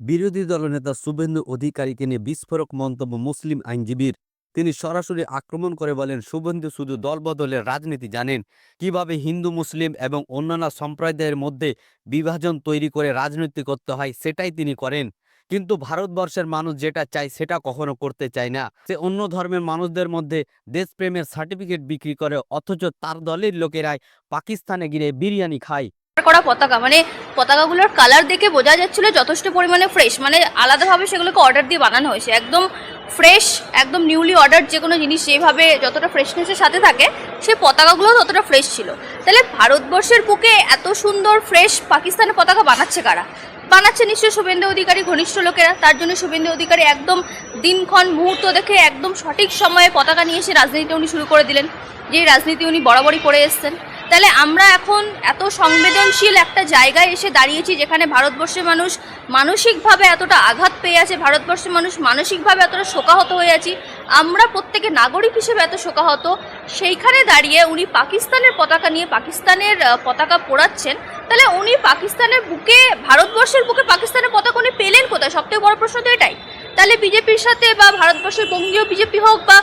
বিরোধী দলনেতা শুভেন্দু অধিকারীকে নিয়ে বিস্ফোরক মন্তব্য মুসলিম আইনজীবীর। তিনি সরাসরি আক্রমণ করে বলেন, শুভেন্দু শুধু দলবদলের রাজনীতি জানেন। কীভাবে হিন্দু, মুসলিম এবং অন্যান্য সম্প্রদায়ের মধ্যে বিভাজন তৈরি করে রাজনীতি করতে হয় সেটাই তিনি করেন। কিন্তু ভারতবর্ষের মানুষ যেটা চায় সেটা কখনো করতে চায় না। সে অন্য ধর্মের মানুষদের মধ্যে দেশপ্রেমের সার্টিফিকেট বিক্রি করে, অথচ তার দলের লোকেরাই পাকিস্তানে গিয়ে বিরিয়ানি খায়। করা পতাকা। মানে পতাকাগুলোর কালার দেখে বোঝা যাচ্ছিল যথেষ্ট পরিমাণে ফ্রেশ মানে আলাদাভাবে সেগুলোকে অর্ডার দিয়ে বানানো হয়েছে। একদম ফ্রেশ একদম নিউলি অর্ডার যে কোনো জিনিস যেভাবে যতটা ফ্রেশনেসের সাথে থাকে, সেই পতাকাগুলো ততটা ফ্রেশ ছিল। তাহলে ভারতবর্ষের বুকে এত সুন্দর ফ্রেশ পাকিস্তানের পতাকা বানাচ্ছে কারা? বানাচ্ছে নিশ্চয়ই শুভেন্দু অধিকারী, ঘনিষ্ঠ লোকেরা। তার জন্য শুভেন্দু অধিকারী একদম দিনক্ষণ মুহূর্ত দেখে একদম সঠিক সময়ে পতাকা নিয়ে এসে রাজনীতি উনি শুরু করে দিলেন। যে রাজনীতি উনি বরাবরই করে এসছেন। তাহলে আমরা এখন এত সংবেদনশীল একটা জায়গায় এসে দাঁড়িয়েছি যেখানে ভারতবর্ষের মানুষ মানসিকভাবে এতটা আঘাত পেয়ে আছে, ভারতবর্ষের মানুষ মানসিকভাবে এতটা শোকাহত হয়ে আছি, আমরা প্রত্যেকে নাগরিক হিসেবে এত শোকাহত। সেইখানে দাঁড়িয়ে উনি পাকিস্তানের পতাকা নিয়ে পাকিস্তানের পতাকা পোড়াচ্ছেন। তাহলে উনি পাকিস্তানের বুকে, ভারতবর্ষের বুকে পাকিস্তানের পতাকা উনি পেলেন কোথায়? সবথেকে বড় প্রশ্ন তো এটাই। তাহলে বিজেপির সাথে বা ভারতবর্ষের বঙ্গীয় বিজেপি হোক বা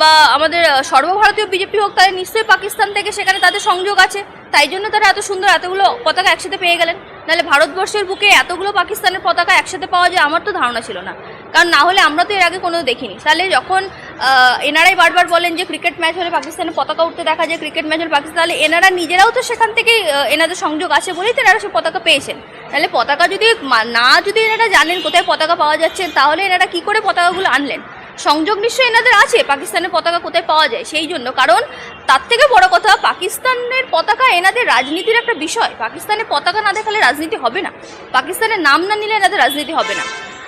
বা আমাদের সর্বভারতীয় বিজেপি হোক, তাহলে নিশ্চয়ই পাকিস্তান থেকে সেখানে তাদের সংযোগ আছে। তাই জন্য তারা এত সুন্দর এতগুলো পতাকা একসাথে পেয়ে গেলেন। নাহলে ভারতবর্ষের বুকে এতগুলো পাকিস্তানের পতাকা একসাথে পাওয়া যায়, আমার তো ধারণা ছিল না। কারণ না হলে আমরা তো এর আগে কোনো দেখিনি। তাহলে যখন এনারাই বারবার বলেন যে ক্রিকেট ম্যাচ হলে পাকিস্তানের পতাকা উঠতে দেখা যায় ক্রিকেট ম্যাচ হলে পাকিস্তান তাহলে এনারা নিজেরাও তো সেখান আহ, এনাদের সংযোগ আছে বলেই তো এনারা সে পতাকা পেয়েছেন। তাহলে পতাকা যদি না যদি এনারা জানেন কোথায় পতাকা পাওয়া যাচ্ছে তাহলে এনারা কি করে পতাকাগুলো আনলেন? সংযোগ নিশ্চয়ই এনাদের আছে পাকিস্তানের পতাকা কোথায় পাওয়া যায় সেই জন্য। কারণ তার থেকে বড় কথা পাকিস্তানের পতাকা এনাদের রাজনীতির একটা বিষয়। পাকিস্তানের পতাকা না দেখালে রাজনীতি হবে না। পাকিস্তানের নাম না নিলে এনাদের রাজনীতি হবে না।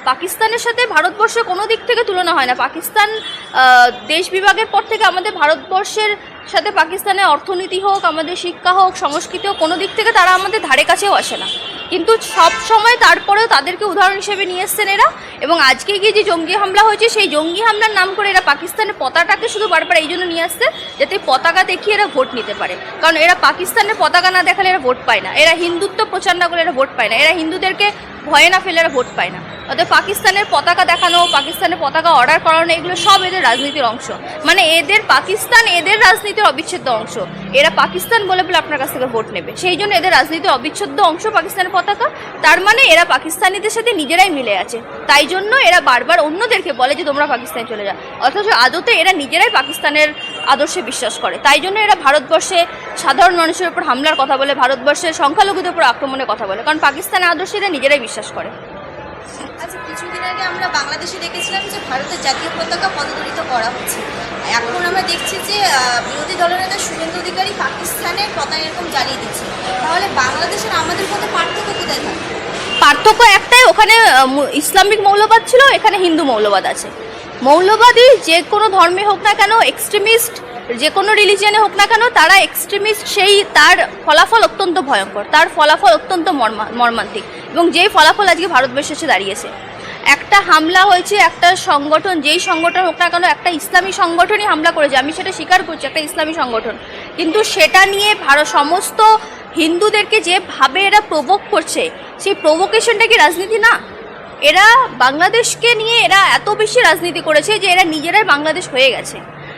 পাকিস্তানের সাথে ভারতবর্ষের কোনো দিক থেকে তুলনা হয় না। পাকিস্তান দেশ বিভাগের পর থেকে আমাদের ভারতবর্ষের সাথে পাকিস্তানের অর্থনীতি হোক, আমাদের শিক্ষা হোক, সংস্কৃতি হোক, কোনো দিক থেকে তারা আমাদের ধারে কাছেও আসে না। কিন্তু সব সময় তারপরেও তাদেরকে উদাহরণ হিসেবে নিয়ে এসছেন এরা এবং আজকে গিয়ে যে জঙ্গি হামলা হয়েছে, সেই জঙ্গি হামলার নাম করে এরা পাকিস্তানের পতাকাকে শুধু বারবার এই জন্য নিয়ে আসছে যাতে পতাকা দেখিয়ে এরা ভোট নিতে পারে। কারণ এরা পাকিস্তানের পতাকা না দেখালে এরা ভোট পায় না। এরা হিন্দুত্ব প্রচার না করে এরা ভোট পায় না। এরা হিন্দুদেরকে ভয়ে না ফেলে এরা ভোট পায় না। অর্থাৎ পাকিস্তানের পতাকা দেখানো, পাকিস্তানের পতাকা অর্ডার করানো, এগুলো সব এদের রাজনীতির অংশ। মানে এদের পাকিস্তান এদের রাজনীতির অবিচ্ছেদ্য অংশ। এরা পাকিস্তান বলে বলে আপনার কাছ থেকে ভোট নেবে। সেই জন্য এদের রাজনীতির অবিচ্ছেদ্য অংশ পাকিস্তানের পতাকা। তার মানে এরা পাকিস্তানিদের সাথে নিজেরাই মিলে আছে। তাই জন্য এরা বারবার অন্যদেরকে বলে যে, তোমরা পাকিস্তানে চলে যাও। অথচ আদতে এরা নিজেরাই পাকিস্তানের আদর্শে বিশ্বাস করে। তাই জন্য এরা ভারতবর্ষে সাধারণ মানুষের উপর হামলার কথা বলে, ভারতবর্ষের সংখ্যালঘুদের উপর আক্রমণের কথা বলে। কারণ পাকিস্তানের আদর্শে এরা নিজেরাই বিশ্বাস করে। আচ্ছা কিছুদিন আগে আমরা বাংলাদেশে দেখেছিলাম যে ভারতের জাতীয় পতাকা পদদলিত করা হচ্ছে। এখন আমরা দেখছি যে বিরোধী দলনেতা শুভেন্দু অধিকারী পাকিস্তানের পতাকা এরকম জ্বালিয়ে দিচ্ছে। তাহলে বাংলাদেশের আমাদের মধ্যে পার্থক্য কোথায় থাকে? পার্থক্য একটাই, ওখানে ইসলামিক মৌলবাদ ছিল, এখানে হিন্দু মৌলবাদ আছে। মৌলবাদী যে কোনো ধর্মে হোক না কেন এক্সট্রিমিস্ট যে কোনো রিলিজিয়নে হোক না কেন, তারা এক্সট্রিমিস্ট সেই, তার ফলাফল অত্যন্ত ভয়ঙ্কর, তার ফলাফল অত্যন্ত মর্মা- মর্মান্তিক। এবং যেই ফলাফল আজকে ভারতবর্ষে এসে দাঁড়িয়েছে। একটা হামলা হয়েছে, একটা সংগঠন, যেই সংগঠন হোক না কেন, একটা ইসলামী সংগঠনই হামলা করেছে। আমি সেটা স্বীকার করছি, একটা ইসলামী সংগঠন। কিন্তু সেটা নিয়ে ভারত, সমস্ত হিন্দুদেরকে যেভাবে এরা প্রভোগ করছে, সেই প্রভোকেশনটা কি রাজনীতি না? এরা বাংলাদেশকে নিয়ে এরা এত বেশি রাজনীতি করেছে যে এরা নিজেরাই বাংলাদেশ হয়ে গেছে।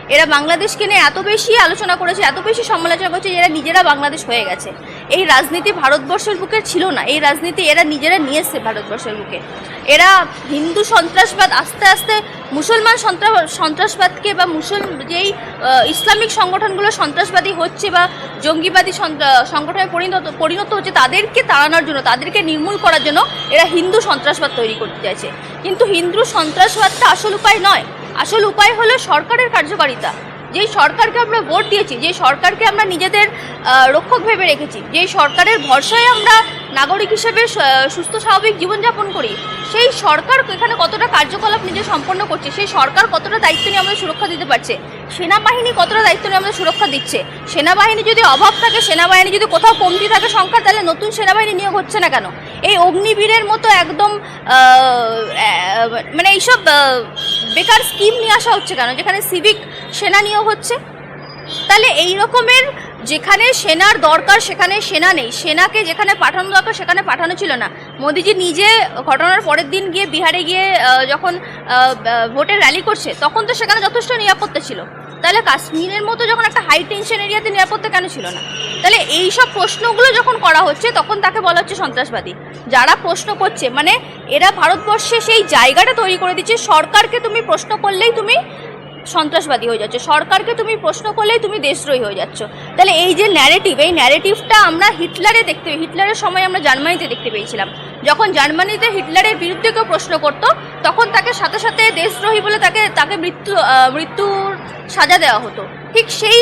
এরা বাংলাদেশকে নিয়ে এত বেশি আলোচনা করেছে, এত বেশি সমালোচনা করেছে যে এরা নিজেরা বাংলাদেশ হয়ে গেছে। এই রাজনীতি ভারতবর্ষের বুকে ছিল না। এই রাজনীতি এরা নিজেরা নিয়ে ভারতবর্ষের বুকে। এরা হিন্দু সন্ত্রাসবাদ আস্তে আস্তে মুসলমান সন্ত্রাস সন্ত্রাসবাদকে বা মুসল, যেই ইসলামিক সংগঠনগুলো সন্ত্রাসবাদী হচ্ছে বা জঙ্গিবাদী সংগঠনে পরিণত পরিণত হচ্ছে, তাদেরকে তাড়ানোর জন্য, তাদেরকে নির্মূল করার জন্য এরা হিন্দু সন্ত্রাসবাদ তৈরি করতে চাইছে। কিন্তু হিন্দু সন্ত্রাসবাদটা আসল উপায় নয়। আসল উপায় হলো সরকারের কার্যকারিতা। যেই সরকারকে আমরা ভোট দিয়েছি, যে সরকারকে আমরা নিজেদের রক্ষক ভেবে রেখেছি যেই সরকারের ভরসায় আমরা নাগরিক হিসেবে সুস্থ, স্বাভাবিক জীবনযাপন করি, সেই সরকার এখানে কতটা কার্যকলাপ নিজে সম্পন্ন করছে? সেই সরকার কতটা দায়িত্ব নিয়ে আমাদের সুরক্ষা দিতে পারছে? সেনাবাহিনী কতটা দায়িত্ব নিয়ে আমাদের সুরক্ষা দিচ্ছে? সেনাবাহিনী যদি অভাব থাকে, সেনাবাহিনী যদি কোথাও কমতি থাকে, সংখ্যা, তাহলে নতুন সেনাবাহিনী নিয়োগ হচ্ছে না কেন? এই অগ্নিবীরের মতো একদম মানে এইসব বেকার স্কিম নিয়ে আসা হচ্ছে কেন? যেখানে সিভিক সেনা নিয়োগ হচ্ছে? তাহলে এই রকমের যেখানে সেনার দরকার, সেখানে সেনা নেই। সেনাকে যেখানে পাঠানো দরকার, সেখানে পাঠানো ছিল না। মোদিজি নিজে ঘটনার পরের দিন গিয়ে বিহারে গিয়ে যখন ভোটের র্যালি করছে, তখন তো সেখানে যথেষ্ট নিরাপত্তা ছিল। তাহলে কাশ্মীরের মতো যখন একটা হাই টেনশন এরিয়াতে নিরাপত্তা কেন ছিল না? তাহলে এই সব প্রশ্নগুলো যখন করা হচ্ছে, তখন তাকে বলা হচ্ছে সন্ত্রাসবাদী। যারা প্রশ্ন করছে মানে এরা ভারতবর্ষে সেই জায়গাটা তৈরি করে দিচ্ছে, সরকারকে তুমি প্রশ্ন করলেই তুমি সন্ত্রাসবাদী হয়ে যাচ্ছে। সরকারকে তুমি প্রশ্ন করলেই তুমি দেশদ্রোহী হয়ে যাচ্ছ। তাহলে এই যে ন্যারেটিভ এই ন্যারেটিভটা আমরা হিটলারে দেখতে হিটলারের সময় আমরা জার্মানিতে দেখতে পেয়েছিলাম। যখন জার্মানিতে হিটলারের বিরুদ্ধে কেউ প্রশ্ন করতো, তখন তাকে সাথে সাথে দেশদ্রোহী বলে তাকে তাকে মৃত্যু মৃত্যুর সাজা দেওয়া হতো। ঠিক সেই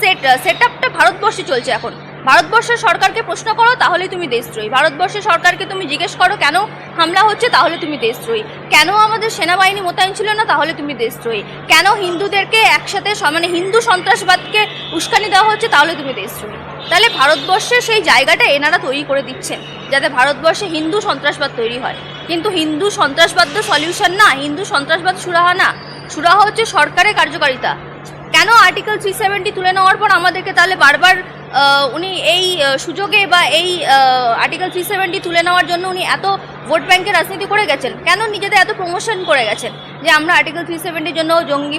সেট সেট আপটা ভারতবর্ষে চলছে এখন। ভারতবর্ষের সরকারকে প্রশ্ন করো তাহলে তুমি দেশদ্রোহী। ভারতবর্ষের সরকারকে তুমি জিজ্ঞেস করো, কেন হামলা হচ্ছে, তাহলে তুমি দেশদ্রোহী। কেন আমাদের সেনাবাহিনী মোতায়েন ছিল না, তাহলে তুমি দেশদ্রোহী। কেন হিন্দুদেরকে একসাথে মানে হিন্দু সন্ত্রাসবাদকে উস্কানি দেওয়া হচ্ছে, তাহলে তুমি দেশদ্রোহী। তাহলে ভারতবর্ষে সেই জায়গাটা এনারা তৈরি করে দিচ্ছেন, যাতে ভারতবর্ষে হিন্দু সন্ত্রাসবাদ তৈরি হয়। কিন্তু হিন্দু সন্ত্রাসবাদ তো সলিউশন না, হিন্দু সন্ত্রাসবাদ সুরাহা না। সুরাহা হচ্ছে সরকারের কার্যকারিতা। কেন আর্টিকেল থ্রি সেভেন্টি তুলে নেওয়ার পর আমাদেরকে তাহলে বারবার উনি এই সুযোগে বা এই আর্টিকেল থ্রি সেভেন্টি তুলে নেওয়ার জন্য উনি এত ভোট ব্যাংকের রাজনীতি করে গেছেন? কেন নিজেদের এত প্রমোশন করে গেছেন? যে আমরা আর্টিকেল থ্রি সেভেন্টির জন্য জঙ্গি